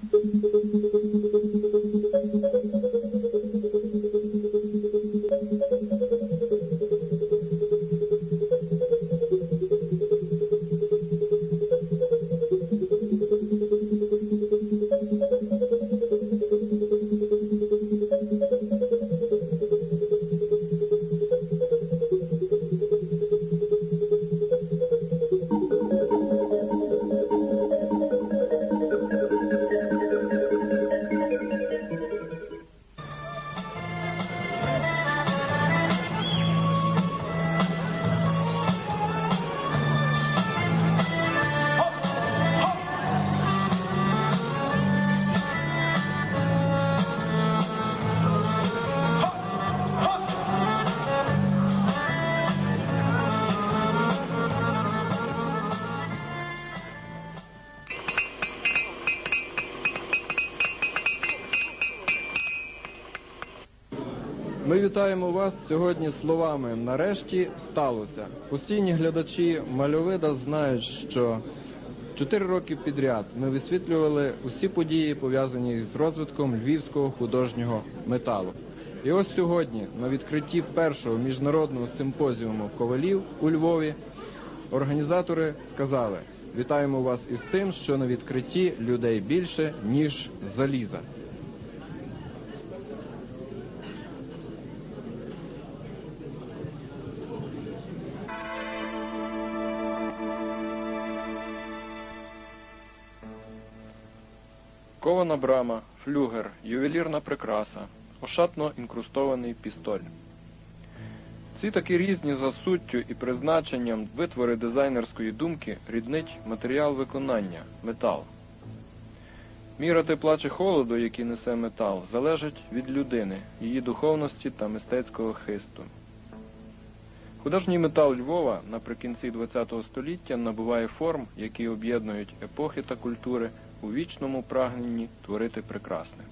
Thank you. Вітаємо вас сьогодні словами Нарешті сталося. Постійні глядачі мальовида знають, що чотири роки підряд ми висвітлювали усі події, пов'язані з розвитком львівського художнього металу. І ось сьогодні, на відкритті першого міжнародного симпозіуму ковалів у Львові, організатори сказали: вітаємо вас із тим, що на відкритті людей більше, ніж заліза. Брама, флюгер, ювелірна прикраса, ошатно інкрустований пістоль. Ці такі різні за суттю і призначенням витвори дизайнерської думки ріднить матеріал виконання метал. Міра тепла чи холоду, який несе метал, залежить від людини, її духовності та мистецького хисту. Художній метал Львова наприкінці ХХ століття набуває форм, які об'єднують епохи та культури у вічному прагненні творити прекрасне.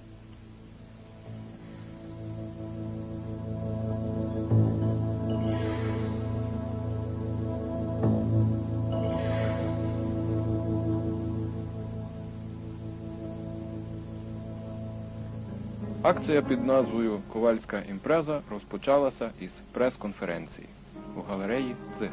Акція під назвою Ковальська імпреза розпочалася із прес-конференції у галереї З.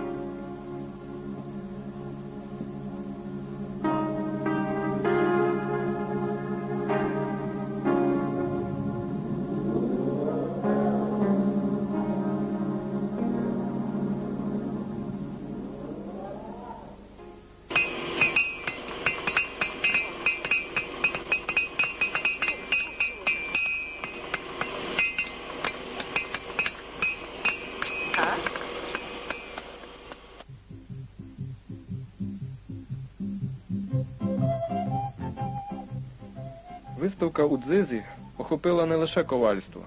Виставка у Дзизі охопила не лише ковальство.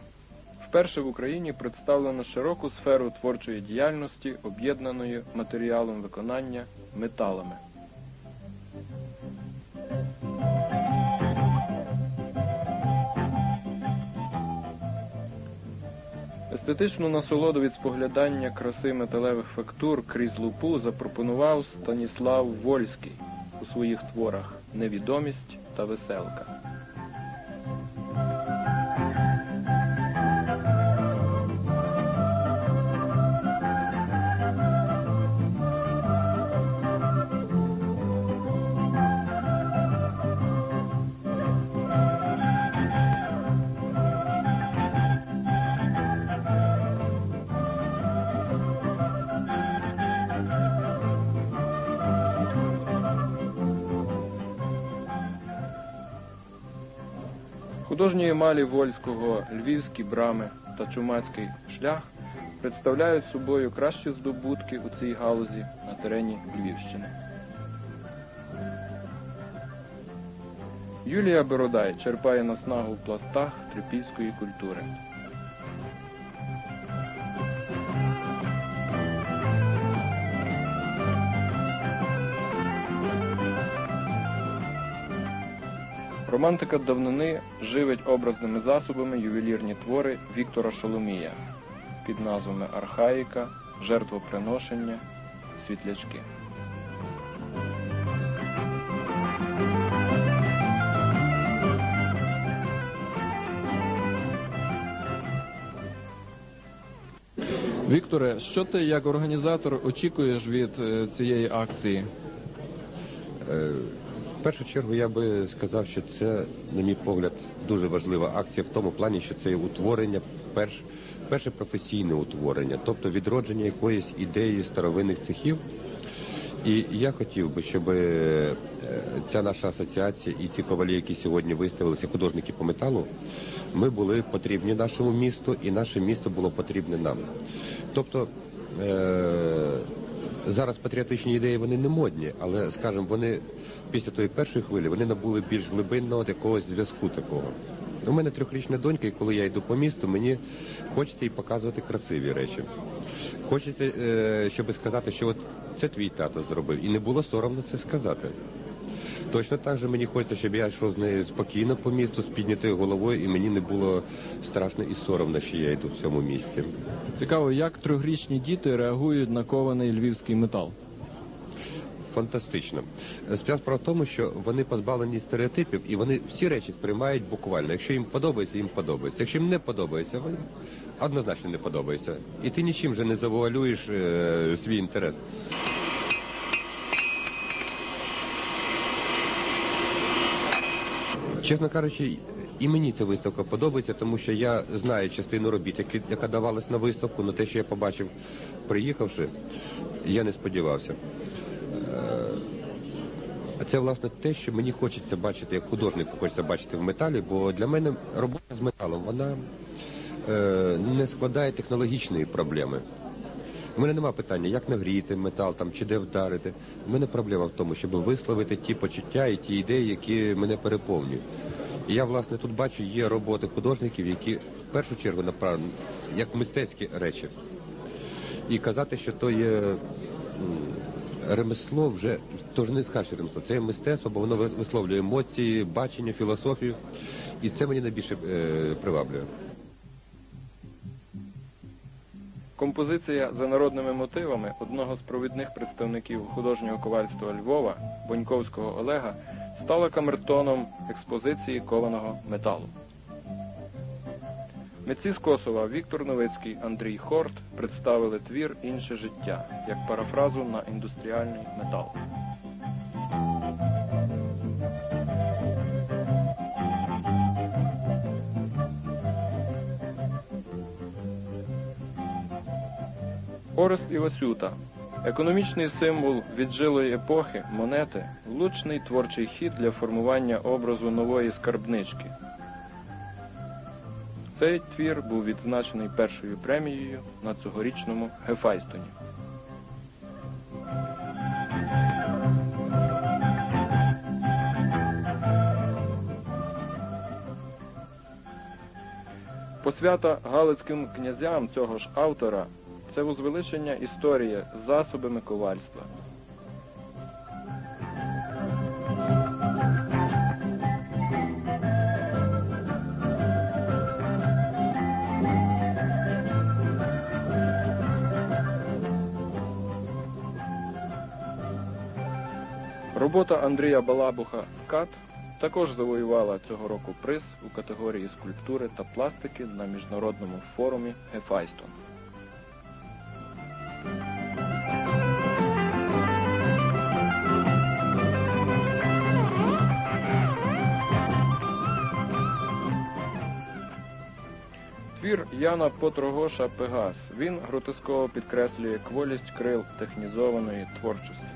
Вперше в Україні представлено широку сферу творчої діяльності, об'єднаної матеріалом виконання металами. Естетичну насолоду від споглядання краси металевих фактур крізь лупу запропонував Станіслав Вольський у своїх творах Невідомість та веселка. Художні Малі Вольського, львівські брами та чумацький шлях представляють собою кращі здобутки у цій галузі на терені Львівщини. Юлія Бородай черпає наснагу в пластах трипільської культури. Романтика давнини живить образними засобами ювелірні твори Віктора Шоломія під назвами Архаїка, Жертвоприношення, Світлячки. Вікторе, що ти як організатор очікуєш від е, цієї акції? Е, Першу чергу я би сказав, що це, на мій погляд, дуже важлива акція в тому плані, що це утворення, перш, перше професійне утворення, тобто відродження якоїсь ідеї старовинних цехів. І я хотів би, щоб е, ця наша асоціація і ці ковалі, які сьогодні виставилися, художники по металу, ми були потрібні нашому місту, і наше місто було потрібне нам. Тобто е- зараз патріотичні ідеї вони не модні, але, скажімо, вони після тої першої хвилі вони набули більш глибинного якогось зв'язку такого. У мене трьохрічна донька, і коли я йду по місту, мені хочеться їй показувати красиві речі. Хочеться, е, щоб сказати, що от це твій тато зробив, і не було соромно це сказати. Точно так же мені хочеться, щоб я йшов з нею спокійно по місту, з піднятою головою, і мені не було страшно і соромно, що я йду в цьому місті. Цікаво, як трьохрічні діти реагують на кований львівський метал. Фантастично. Е, Справа в тому, що вони позбавлені стереотипів і вони всі речі сприймають буквально. Якщо їм подобається, їм подобається. Якщо їм не подобається, вони однозначно не подобається. І ти нічим вже не завуалюєш е, свій інтерес. Чесно кажучи, і мені ця виставка подобається, тому що я знаю частину робіт, яка давалась на виставку, але те, що я побачив, приїхавши, я не сподівався. Це власне те, що мені хочеться бачити, як художнику хочеться бачити в металі, бо для мене робота з металом вона е, не складає технологічної проблеми. У мене нема питання, як нагріти метал там чи де вдарити. У мене проблема в тому, щоб висловити ті почуття і ті ідеї, які мене переповнюють. І я, власне, тут бачу, є роботи художників, які в першу чергу направлені як мистецькі речі. І казати, що то є ремесло, вже то ж не скажеш ремесло, це мистецтво, бо воно висловлює емоції, бачення, філософію. І це мені найбільше е, приваблює. Композиція за народними мотивами одного з провідних представників художнього ковальства Львова, Боньковського Олега, стала камертоном експозиції кованого металу. Митці з Косова Віктор Новицький, Андрій Хорт представили твір Інше життя як парафразу на індустріальний метал. Орест Івасюта. Економічний символ віджилої епохи монети влучний творчий хід для формування образу нової скарбнички. Цей твір був відзначений першою премією на цьогорічному Гефайстоні. Посвята галицьким князям цього ж автора це возвеличення історії засобами ковальства. Робота Андрія Балабуха «Скат» також завоювала цього року приз у категорії скульптури та пластики на міжнародному форумі Гефайстон. Твір Яна Потрогоша Пегас. Він гротесково підкреслює кволість крил технізованої творчості.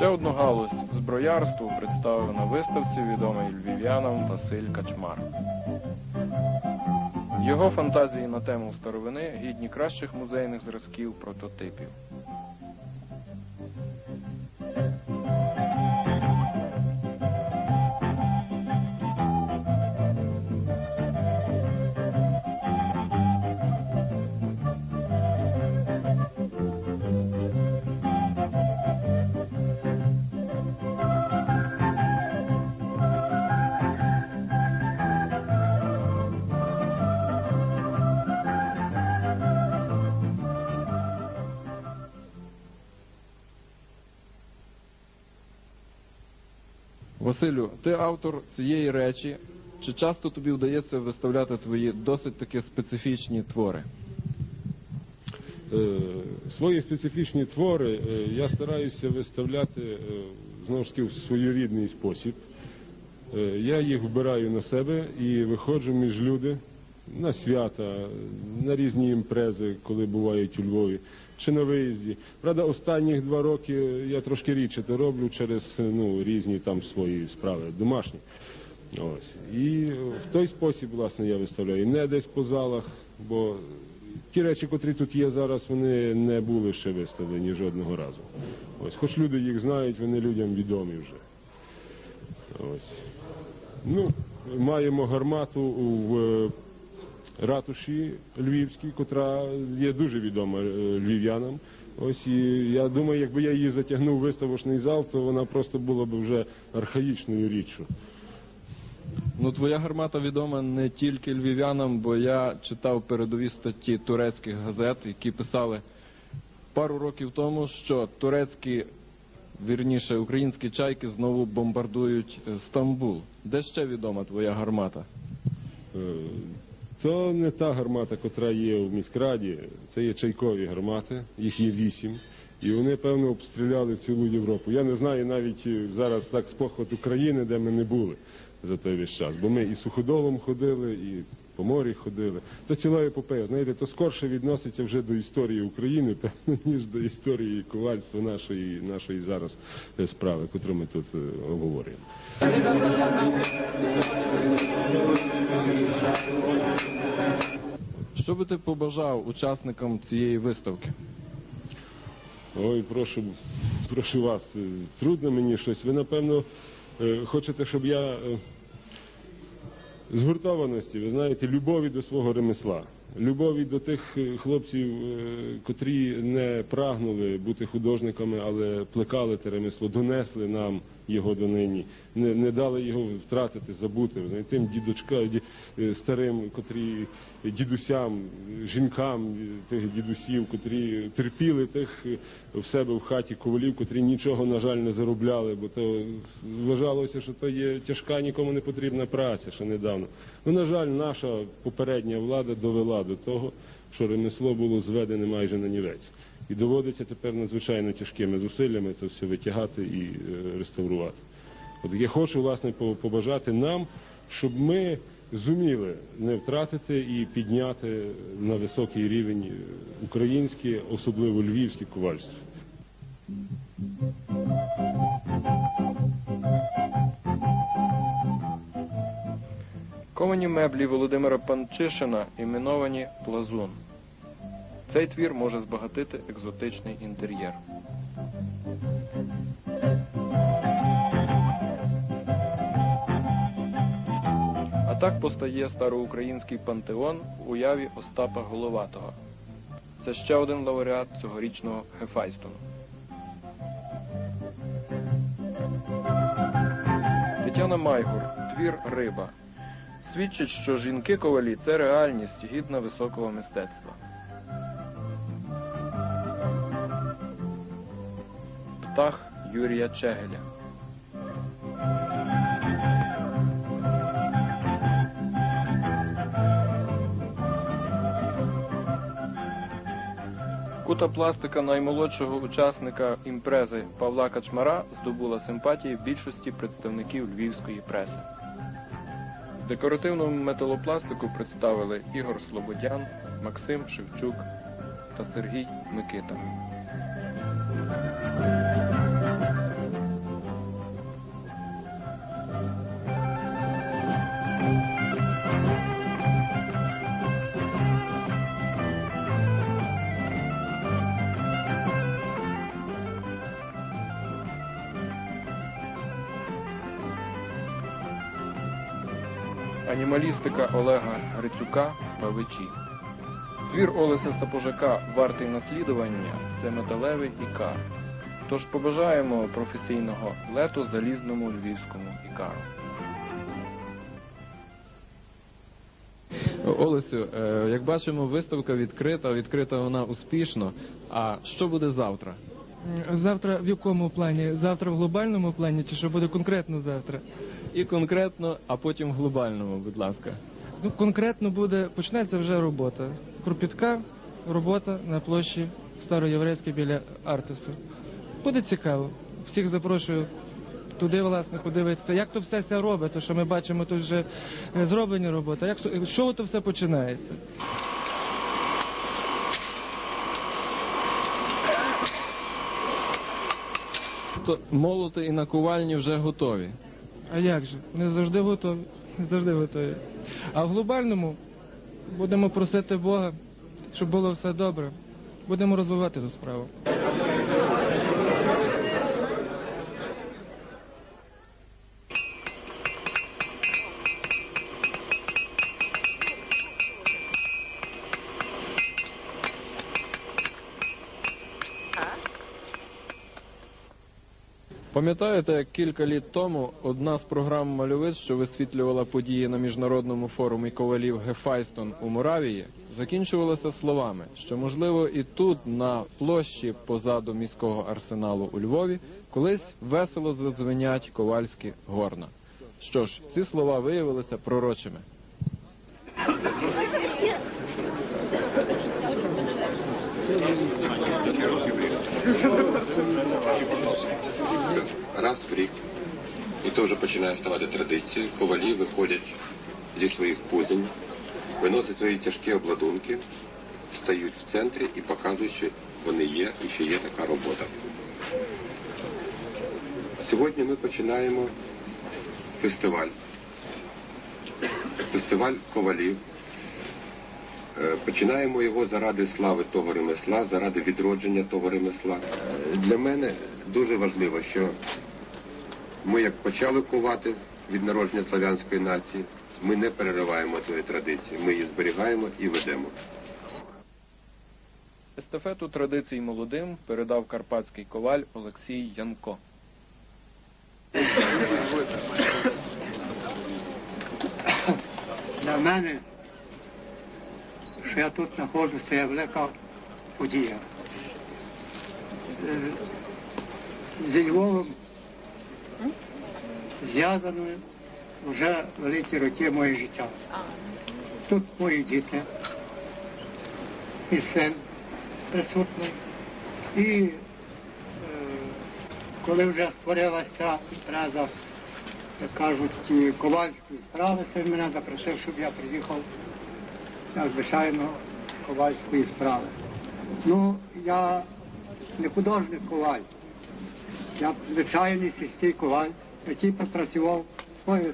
Ще одну галузь зброярству представив на виставці відомий львів'янам Василь Качмар. Його фантазії на тему старовини гідні кращих музейних зразків прототипів. Василю, ти автор цієї речі. Чи часто тобі вдається виставляти твої досить таки специфічні твори? Е, Свої специфічні твори е, я стараюся виставляти е, знову ж таки в своєрідний спосіб. Я їх вбираю на себе і виходжу між люди на свята, на різні імпрези, коли бувають у Львові, чи на виїзді. Правда, останніх два роки я трошки рідше це роблю через ну, різні там свої справи домашні. Ось. І в той спосіб, власне, я виставляю. Не десь по залах, бо ті речі, котрі тут є зараз, вони не були ще виставлені жодного разу. Ось. Хоч люди їх знають, вони людям відомі вже. Ось. Ну, маємо гармату в е, ратуші Львівській, котра є дуже відома е, львів'янам. Ось і я думаю, якби я її затягнув в виставочний зал, то вона просто була б вже архаїчною річчю. Ну, твоя гармата відома не тільки львів'янам, бо я читав передові статті турецьких газет, які писали пару років тому, що турецькі, вірніше, українські чайки знову бомбардують е, Стамбул. Де ще відома твоя гармата? То не та гармата, котра є в міськраді, це є чайкові гармати, їх є вісім. І вони, певно, обстріляли цілу Європу. Я не знаю навіть е, зараз так спохват України, де ми не були за той весь час. Бо ми і суходолом ходили, і по морі ходили. То ціла епопея. Знаєте, то скорше відноситься вже до історії України, певно, ніж до історії ковальства нашої, нашої зараз е, справи, котру ми тут е, обговорюємо. Що би ти побажав учасникам цієї виставки? Ой, прошу, прошу вас, е, трудно мені щось. Ви, напевно, е, хочете, щоб я е, згуртованості, ви знаєте, любові до свого ремесла, любові до тих е, хлопців, е, котрі не прагнули бути художниками, але плекали те ремесло, донесли нам його донині, не, не дали його втратити, забути. Тим дідочка, ді- е, старим, котрі дідусям, жінкам тих дідусів, котрі терпіли тих в себе в хаті ковалів, котрі нічого, на жаль, не заробляли, бо то вважалося, що то є тяжка, нікому не потрібна праця ще недавно. Ну, на жаль, наша попередня влада довела до того, що ремесло було зведене майже на нівець. І доводиться тепер надзвичайно тяжкими зусиллями це все витягати і е, реставрувати. От я хочу, власне, побажати нам, щоб ми зуміли не втратити і підняти на високий рівень е, українське, особливо львівське ковальство. Ковані меблі Володимира Панчишина іменовані Плазун. Цей твір може збагатити екзотичний інтер'єр. А так постає староукраїнський пантеон в уяві Остапа Головатого. Це ще один лауреат цьогорічного Хефайстону. Тетяна Майгур, твір Риба. Свідчить, що жінки-ковалі це реальність гідна високого мистецтва. Птах Юрія Чегеля. Кута пластика наймолодшого учасника імпрези Павла Качмара здобула симпатії більшості представників львівської преси. В декоративному металопластику представили Ігор Слободян, Максим Шевчук та Сергій Микита. Анімалістика Олега Грицюка Павичі. Твір Олеся Сапожака Вартий наслідування це металевий ікар. Тож побажаємо професійного лету залізному львівському ікару. Олесю, е, як бачимо, виставка відкрита, відкрита вона успішно. А що буде завтра? Завтра в якому плані? Завтра в глобальному плані, чи що буде конкретно завтра? І конкретно, а потім в глобальному, будь ласка. Ну, конкретно буде, почнеться вже робота. Кропітка робота на площі Староєврейській біля Артису. Буде цікаво. Всіх запрошую туди, власне, подивитися, як то все це робить, то що ми бачимо, тут вже е, зроблені роботи. Як чого то все починається? То молоти і накувальні вже готові. А як же? Не завжди готові. Завжди готові. А в глобальному будемо просити Бога, щоб було все добре. Будемо розвивати цю справу. Пам'ятаєте, як кілька літ тому одна з програм Мальовиць, що висвітлювала події на міжнародному форумі ковалів Гефайстон у Моравії, закінчувалася словами, що можливо і тут, на площі позаду міського арсеналу у Львові, колись весело задзвенять ковальські горна. Що ж, ці слова виявилися пророчими. Раз в рік, і то вже починає ставати традицією, ковалі виходять зі своїх кузень, виносять свої тяжкі обладунки, стають в центрі і показують, що вони є і що є така робота. Сьогодні ми починаємо фестиваль. Фестиваль ковалів. Е, Починаємо його заради слави того ремесла, заради відродження того ремесла. Е, Для мене дуже важливо, що ми як почали ковати від народження славянської нації, ми не перериваємо тої традиції, ми її зберігаємо і ведемо. Естафету традицій молодим передав карпатський коваль Олексій Янко. Для мене, що я тут знаходжуся, це є велика подія. Е, Зі Львовом зв'язано вже великі роки моє життя. Тут мої діти і син присутній. І е, коли вже створилася разом як кажуть, ковальські справи, це мене запросив, щоб я приїхав, звичайно, ковальської справи. Ну, я не художник коваль, я звичайний сільський коваль, який пропрацював свої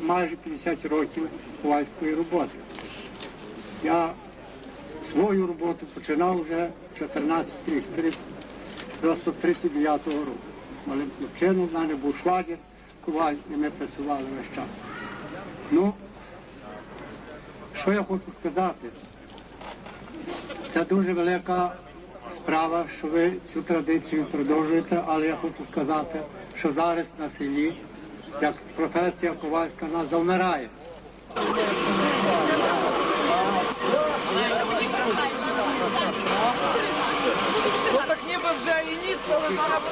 майже 50 років ковальської роботи. Я свою роботу починав вже 14 рік, 39-го року. Малим хлопчином в мене був швагір, коваль, і ми працювали весь час. Ну, що я хочу сказати? Це дуже велика справа, що ви цю традицію продовжуєте, але я хочу сказати, що зараз на селі, як професія ковальська, вона завмирає. Ну так ніби вже і ніц, але зараз